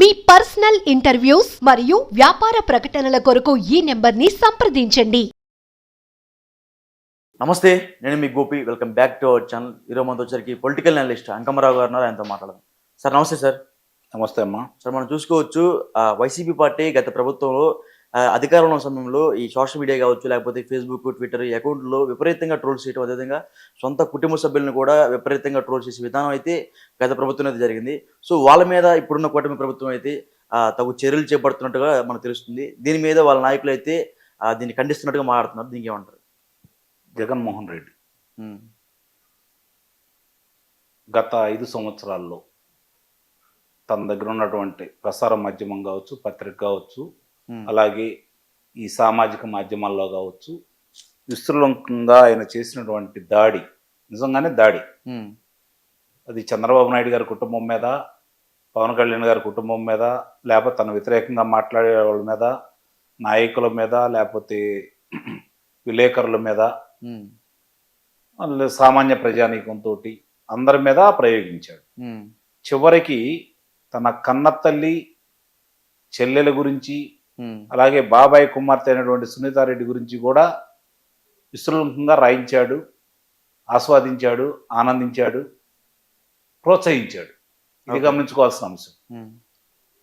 మీ personal interviews మరియు వ్యాపార ప్రకటనల కొరకు ఈ నెంబర్ని సంప్రదించండి. నమస్తే నేను మీ Gopi. Welcome back to our channel ఈరోజు మనతో వచ్చరికి పొలిటికల్ అనలిస్ట్ అంకమరావు గారు ఉన్నారు. ఆయనతో మాట్లాడదాం. సార్ నమస్తే సార్. నమస్తే అమ్మా. సార్ మనం చూసుకోవచ్చు వైసీపీ పార్టీ గత ప్రభుత్వంలో అధికారంలో ఉన్న సమయంలో ఈ సోషల్ మీడియా కావచ్చు లేకపోతే ఫేస్బుక్ ట్విట్టర్ ఈ అకౌంట్లో విపరీతంగా ట్రోల్స్ చేయడం అదేవిధంగా సొంత కుటుంబ సభ్యులను కూడా విపరీతంగా ట్రోల్ చేసే విధానం అయితే గత ప్రభుత్వం అయితే జరిగింది. సో వాళ్ళ మీద ఇప్పుడున్న కూటమి ప్రభుత్వం అయితే తగు చర్యలు చేపడుతున్నట్టుగా మనకు తెలుస్తుంది. దీని మీద వాళ్ళ నాయకులు అయితే దీన్ని ఖండిస్తున్నట్టుగా మాట్లాడుతున్నారు. దీనికి ఏమంటారు? జగన్మోహన్ రెడ్డి. గత ఐదు సంవత్సరాల్లో తన దగ్గర ఉన్నటువంటి ప్రసార మాధ్యమం కావచ్చు పత్రిక కావచ్చు అలాగే ఈ సామాజిక మాధ్యమాల్లో కావచ్చు విస్తృతంగా ఆయన చేసినటువంటి దాడి నిజంగానే దాడి. అది చంద్రబాబు నాయుడు గారి కుటుంబం మీద పవన్ కళ్యాణ్ గారి కుటుంబం మీద లేకపోతే తన వ్యతిరేకంగా మాట్లాడే వాళ్ళ మీద నాయకుల మీద లేకపోతే విలేకరుల మీద సామాన్య ప్రజానీకంతో అందరి మీద ప్రయోగించాడు. చివరికి తన కన్న తల్లి చెల్లెల గురించి అలాగే బాబాయ్ కుమార్తె అయినటువంటి సునీతారెడ్డి గురించి కూడా విస్తృతంగా రాయించాడు ఆస్వాదించాడు ఆనందించాడు ప్రోత్సహించాడు. ఇది. గమనించుకోవాల్సిన అంశం.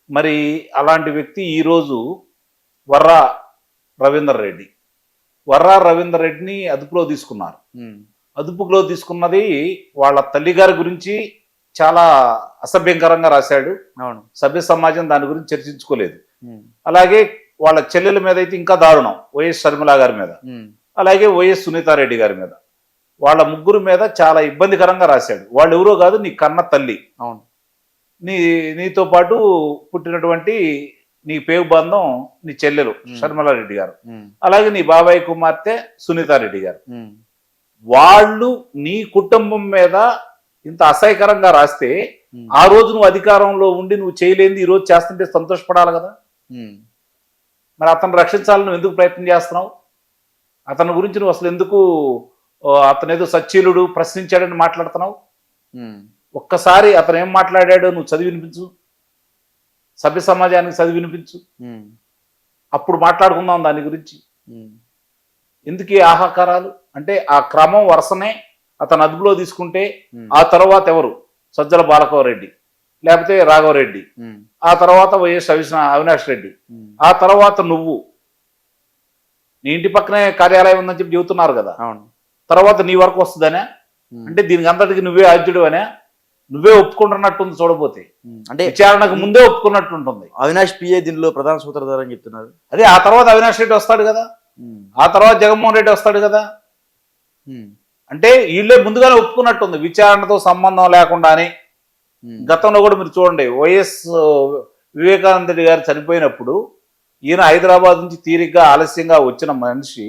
మరి అలాంటి వ్యక్తి ఈరోజు వర్రా రవీందర్ రెడ్డి వర్రా రవీందర్ రెడ్డిని అదుపులో తీసుకున్నారు. అదుపులో తీసుకున్నది వాళ్ళ తల్లిగారి గురించి చాలా అసభ్యంకరంగా రాశాడు. అవును. సభ్య సమాజం దాని గురించి చర్చించుకోలేదు. అలాగే వాళ్ళ చెల్లెల మీద అయితే ఇంకా దారుణం వైఎస్ షర్మిల గారి మీద. అలాగే వైఎస్ సునీతారెడ్డి గారి మీద. వాళ్ళ ముగ్గురు మీద చాలా ఇబ్బందికరంగా రాశాడు. వాళ్ళు ఎవరో కాదు నీ కన్న తల్లి. అవును. నీ నీతో పాటు పుట్టినటువంటి నీ పేగు బంధం నీ చెల్లెలు. షర్మిలారెడ్డి గారు. అలాగే నీ బాబాయ్ కుమార్తె సునీతారెడ్డి గారు. వాళ్ళు నీ కుటుంబం మీద ఇంత అసహ్యకరంగా రాస్తే ఆ రోజు నువ్వు అధికారంలో ఉండి నువ్వు చేయలేంది ఈ రోజు చేస్తుంటే సంతోషపడాలి కదా? మరి అతను రక్షించాలని నువ్వు ఎందుకు ప్రయత్నం చేస్తున్నావు? అతని గురించి నువ్వు అసలు ఎందుకు అతను ఏదో సచ్చీలుడు ప్రశ్నించాడని మాట్లాడుతున్నావు? ఒక్కసారి అతను ఏం మాట్లాడాడో నువ్వు చదివి వినిపించు. సభ్య సమాజానికి చదివి వినిపించు. అప్పుడు మాట్లాడుకుందాం దాని గురించి. ఎందుకు ఆహాకారాలు? అంటే ఆ క్రమం వరుసనే అతను అదుపులో తీసుకుంటే ఆ తర్వాత ఎవరు? సజ్జల బాలకవరెడ్డి లేకపోతే రాఘవరెడ్డి ఆ తర్వాత వైఎస్ అవినాష్ రెడ్డి. ఆ తర్వాత నువ్వు. నీ ఇంటి పక్కనే కార్యాలయం ఉందని చెప్పి చెబుతున్నారు కదా. అవును. తర్వాత నీ వరకు వస్తుందనే? అంటే దీనికి అంతటికి నువ్వే ఆద్యుడు అనే? నువ్వే ఒప్పుకుంటున్నట్టుంది చూడబోతే. అంటే విచారణకు ముందే ఒప్పుకున్నట్టు ఉంటుంది అవినాష్ పిఏ దీనిలో ప్రధాన సూత్రధారి అని చెప్తున్నారు. అదే ఆ తర్వాత అవినాష్ రెడ్డి వస్తాడు కదా? ఆ తర్వాత జగన్మోహన్ రెడ్డి వస్తాడు కదా? అంటే వీళ్ళే ముందుగానే ఒప్పుకున్నట్టుంది విచారణతో సంబంధం లేకుండానే ఉమ్, గతంలో కూడా మీరు చూడండి వైఎస్ వివేకానంద రెడ్డి గారు చనిపోయినప్పుడు ఈయన హైదరాబాద్ నుంచి తీరిగ్గా ఆలస్యంగా వచ్చిన మనిషి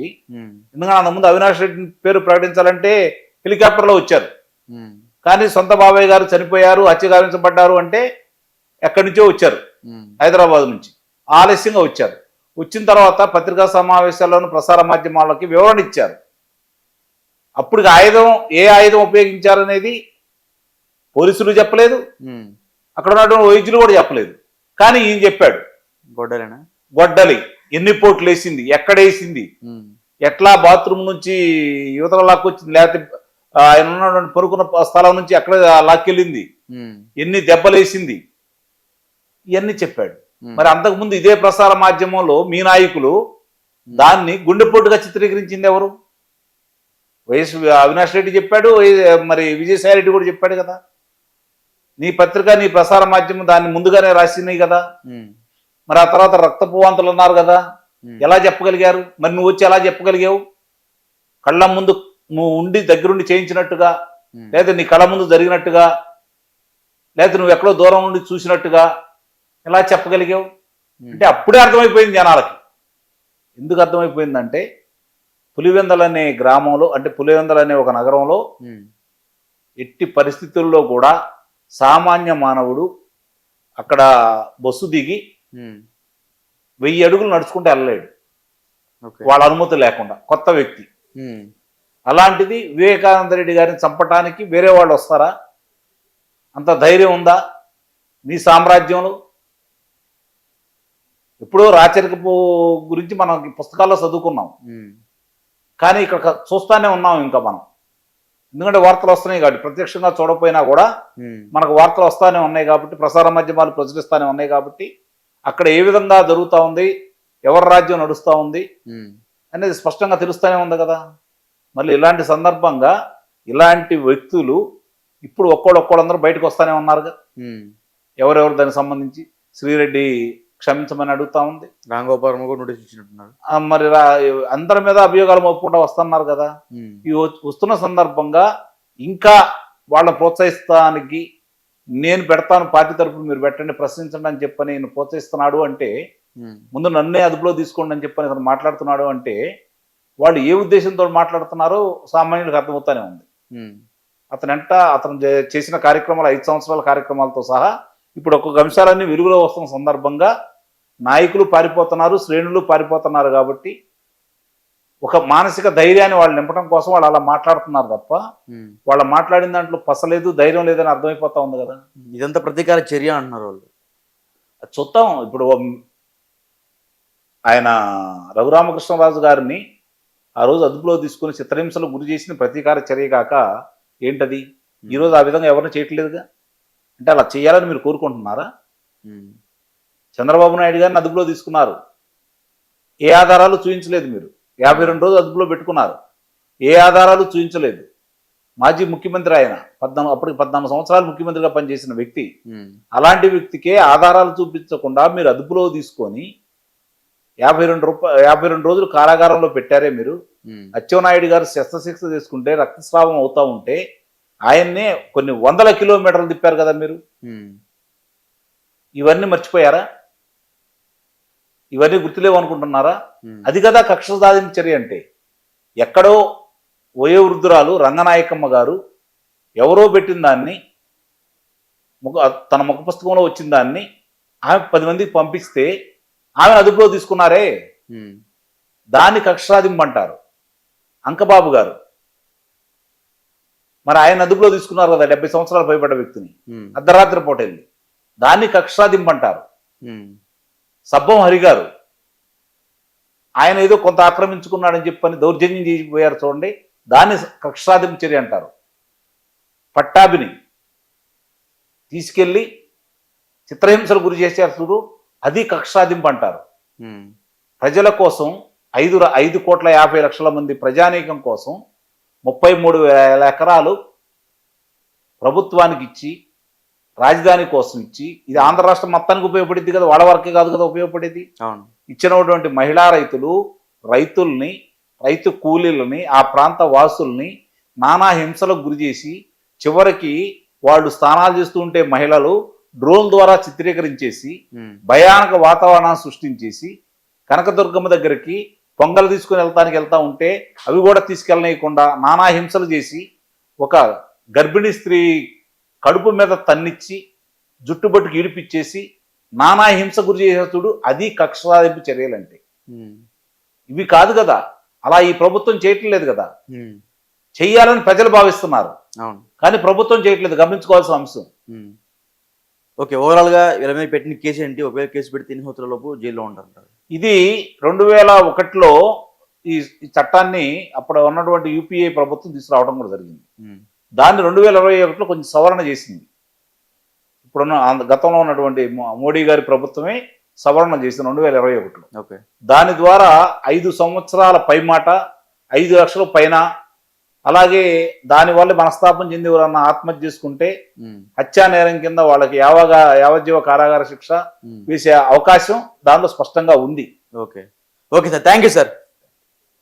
ఎందుకంటే అంతకుముందు అవినాష్ రెడ్డి పేరు ప్రకటించాలంటే హెలికాప్టర్లో వచ్చారు. ఉమ్, కానీ సొంత బాబాయ్ గారు చనిపోయారు హత్య గావించబడ్డారు అంటే ఎక్కడి నుంచో వచ్చారు. హైదరాబాద్ నుంచి ఆలస్యంగా వచ్చారు. వచ్చిన తర్వాత పత్రికా సమావేశాల్లోనూ ప్రసార మాధ్యమాలకి వివరణ ఇచ్చారు. అప్పుడు ఆయుధం ఏ ఆయుధం ఉపయోగించారు అనేది పోలీసులు చెప్పలేదు. అక్కడ ఉన్నటువంటి వైద్యులు కూడా చెప్పలేదు. కానీ ఈయన చెప్పాడు. గొడ్డలేనా? గొడ్డలి. ఎన్ని పోట్లు వేసింది? ఎక్కడేసింది ఎట్లా బాత్రూమ్ నుంచి యువతల లాక్కొచ్చింది లేకపోతే ఆయన ఉన్నటువంటి పరుకున్న స్థలం నుంచి ఎక్కడ లాక్కెళ్ళింది? ఎన్ని దెబ్బలేసింది ఇవన్నీ చెప్పాడు. మరి అంతకుముందు ఇదే ప్రసార మాధ్యమంలో మీ నాయకులు దాన్ని గుండెపోటుగా చిత్రీకరించింది ఎవరు? వైఎస్ అవినాష్ రెడ్డి చెప్పాడు మరి విజయసాయి రెడ్డి కూడా చెప్పాడు కదా. నీ పత్రిక నీ ప్రసార మాధ్యమం దాన్ని ముందుగానే రాసినాయి కదా. మరి ఆ తర్వాత రక్తపు వాంతులు ఉన్నారు కదా. ఎలా చెప్పగలిగారు? మరి నువ్వు వచ్చి ఎలా చెప్పగలిగావు? కళ్ళ ముందు నువ్వు ఉండి దగ్గరుండి చేయించినట్టుగా లేదా నీ కళ్ళ ముందు జరిగినట్టుగా లేదా నువ్వు ఎక్కడో దూరం నుండి చూసినట్టుగా ఎలా చెప్పగలిగావు? అంటే అప్పుడే అర్థమైపోయింది జనాలకి. ఎందుకు అర్థమైపోయిందంటే పులివెందల అనే గ్రామంలో అంటే పులివెందల అనే ఒక నగరంలో ఎట్టి పరిస్థితుల్లో కూడా సామాన్య మానవుడు అక్కడ బస్సు దిగి వెయ్యి అడుగులు నడుచుకుంటూ వెళ్ళలేడు. వాళ్ళ అనుమతి లేకుండా కొత్త వ్యక్తి. అలాంటిది వివేకానంద రెడ్డి గారిని చంపటానికి వేరే వాళ్ళు వస్తారా? అంత ధైర్యం ఉందా? నీ సామ్రాజ్యంలో? ఇప్పుడు రాచరికపు గురించి మనం పుస్తకాల్లో చదువుకున్నాం. కానీ ఇక్కడ చూస్తానే ఉన్నాం ఇంకా మనం. ఎందుకంటే వార్తలు వస్తున్నాయి కాబట్టి ప్రత్యక్షంగా చూడకపోయినా కూడా మనకు వార్తలు వస్తానే ఉన్నాయి కాబట్టి ప్రసార మాధ్యమాలు ప్రచురిస్తానే ఉన్నాయి కాబట్టి అక్కడ ఏ విధంగా జరుగుతూ ఉంది ఎవరి రాజ్యం నడుస్తూ ఉంది అనేది స్పష్టంగా తెలుస్తూనే ఉంది కదా. మళ్ళీ ఇలాంటి సందర్భంగా ఇలాంటి వ్యక్తులు ఇప్పుడు ఒక్కోడొక్కోడందరూ బయటకు వస్తానే ఉన్నారుగా. ఎవరెవరు దానికి సంబంధించి? శ్రీరెడ్డి క్షమించమని అడుగుతా ఉంది. రామ్ గోపాల్ వర్మ కూడా నోటీస్ ఇచ్చినట్టున్నారు. ఆ మరి అందరి మీద అభియోగాలు మోపుకుంటూ వస్తున్నారు కదా. ఈ వస్తున్న సందర్భంగా ఇంకా వాళ్ళని ప్రోత్సహిస్తానికి నేను పెడతాను పార్టీ తరపున మీరు పెట్టండి ప్రశ్నించండి అని చెప్పని నేను ప్రోత్సహిస్తున్నాడు అంటే ముందు నన్నే అదుపులో తీసుకోండి అని చెప్పని అతను మాట్లాడుతున్నాడు అంటే వాళ్ళు ఏ ఉద్దేశంతో మాట్లాడుతున్నారో సామాన్యులకు అర్థమవుతానే ఉంది. అతను ఎంట అతను చేసిన కార్యక్రమాలు ఐదు సంవత్సరాల కార్యక్రమాలతో సహా ఇప్పుడు ఒక్కొక్క అంశాలన్నీ వెలుగులో వస్తున్న సందర్భంగా నాయకులు పారిపోతున్నారు శ్రేణులు పారిపోతున్నారు కాబట్టి ఒక మానసిక ధైర్యాన్ని వాళ్ళు నింపడం కోసం వాళ్ళు అలా మాట్లాడుతున్నారు తప్ప. వాళ్ళు మాట్లాడిన దాంట్లో పసలేదు ధైర్యం లేదని అర్థమైపోతా ఉంది కదా. ఇదంతా ప్రతీకార చర్య అంటున్నారు వాళ్ళు. చూద్దాం. ఇప్పుడు ఆయన రఘురామకృష్ణరాజు గారిని ఆ రోజు అదుపులో తీసుకుని చిత్రహింసలు గురి చేసిన ప్రతీకార చర్య కాక ఏంటది? ఈరోజు ఆ విధంగా ఎవరిని చేయట్లేదుగా? అంటే అలా చేయాలని మీరు కోరుకుంటున్నారా? చంద్రబాబు నాయుడు గారిని అదుపులో తీసుకున్నారు. ఏ ఆధారాలు చూపించలేదు మీరు. యాభై రెండు రోజులు అదుపులో పెట్టుకున్నారు. ఏ ఆధారాలు చూపించలేదు మాజీ ముఖ్యమంత్రి ఆయన పద్నాలుగు అప్పటికి పద్నాలుగు సంవత్సరాలు ముఖ్యమంత్రిగా పనిచేసిన వ్యక్తి అలాంటి వ్యక్తికే ఆధారాలు చూపించకుండా మీరు అదుపులో తీసుకొని యాభై రెండు రూపాయ యాభై రెండు రోజులు కారాగారంలో పెట్టారే మీరు. ఉమ్, అచ్చెన్నాయుడు గారు శస్త్రశిక్ష తీసుకుంటే రక్తస్రావం అవుతా ఉంటే ఆయన్నే కొన్ని వందల కిలోమీటర్లు తిప్పారు కదా మీరు? ఇవన్నీ మర్చిపోయారా? ఇవన్నీ గుర్తులేవు అనుకుంటున్నారా అది కదా కక్ష సాధింపు చర్య అంటే. ఎక్కడో వయోవృద్ధురాలు రంగనాయకమ్మ గారు ఎవరో పెట్టిన దాన్ని ముఖ తన ముఖ పుస్తకంలో వచ్చిన దాన్ని ఆమె పది మందికి పంపిస్తే ఆమె అదుపులో తీసుకున్నారే. దాన్ని కక్ష సాధింపు అంటారు అంకబాబు గారు. మరి ఆయన అదుపులో తీసుకున్నారు కదా డెబ్బై సంవత్సరాలు పైబడ్డ వ్యక్తిని. అర్ధరాత్రి పూట వెళ్ళి దాన్ని కక్ష సాధింపు అంటారు ఉమ్, సబ్బం హరి గారు ఆయన ఏదో కొంత ఆక్రమించుకున్నాడని చెప్పని దౌర్జన్యం చేసిపోయారు చూడండి. దాన్ని కక్ష సాధింపు చర్య అంటారు. పట్టాభిని తీసుకెళ్ళి చిత్రహింసలు గురి చేశారు చూడు అది కక్ష సాధింపు అంటారు. ప్రజల కోసం ఐదు ఐదు కోట్ల యాభై లక్షల మంది ప్రజానీకం కోసం ముప్పై మూడు వేల ఎకరాలు ప్రభుత్వానికి ఇచ్చి రాజధాని కోసం ఇచ్చి ఇది ఆంధ్ర రాష్ట్రం మొత్తానికి ఉపయోగపడింది కదా వాళ్ళ వరకే కాదు కదా ఉపయోగపడేది? అవును. ఇచ్చినటువంటి మహిళా రైతులు రైతుల్ని రైతు కూలీలని ఆ ప్రాంత వాసుల్ని నానా హింసలకు గురి చేసి చివరికి వాళ్ళు స్నానాలు చేస్తూ ఉంటే మహిళలు డ్రోన్ ద్వారా చిత్రీకరించేసి భయానక వాతావరణాన్ని సృష్టించేసి కనకదుర్గమ్మ దగ్గరికి పొంగల్ తీసుకుని వెళ్తానికి వెళ్తా ఉంటే అవి కూడా తీసుకెళ్ళనీయకుండా నానా హింసలు చేసి ఒక గర్భిణీ స్త్రీ కడుపు మీద తన్నిచ్చి జుట్టుబట్టుకు ఈడిపిచ్చేసి నానా హింస గురి చేసేస్తుడు అది కక్ష సాధింపు చర్యలంటే ఇవి కాదు కదా. అలా ఈ ప్రభుత్వం చేయట్లేదు కదా. చెయ్యాలని ప్రజలు భావిస్తున్నారు. అవును. కానీ ప్రభుత్వం చేయట్లేదు గమనించుకోవాల్సిన అంశం. ఓకే ఓవరాల్గా వీళ్ళ మీద పెట్టిన కేసు ఏంటి? ఒకవేళ కేసు పెడితే ఎన్ని సంవత్సరాల లోపు జైల్లో ఉంటారు ఇది రెండు వేల ఒకటిలో ఈ చట్టాన్ని అప్పుడు ఉన్నటువంటి యూపీఏ ప్రభుత్వం తీసుకురావడం కూడా జరిగింది. దాన్ని రెండు వేల ఇరవై ఒకటిలో కొంచెం సవరణ చేసింది. ఇప్పుడున్న గతంలో ఉన్నటువంటి మోడీ గారి ప్రభుత్వమే సవరణ చేసింది రెండు వేల ఇరవై ఒకటిలో. ఓకే. దాని ద్వారా ఐదు సంవత్సరాల పైమాట ఐదు లక్షల పైన అలాగే దానివల్ల మనస్తాపం చెంది ఎవరన్నా ఆత్మహత్య చేసుకుంటే హత్యా నేరం కింద వాళ్ళకి యావగా యావజ్జీవ కారాగార శిక్ష. వేసే అవకాశం దానిలో స్పష్టంగా ఉంది. Okay. Okay sir. Thank you sir.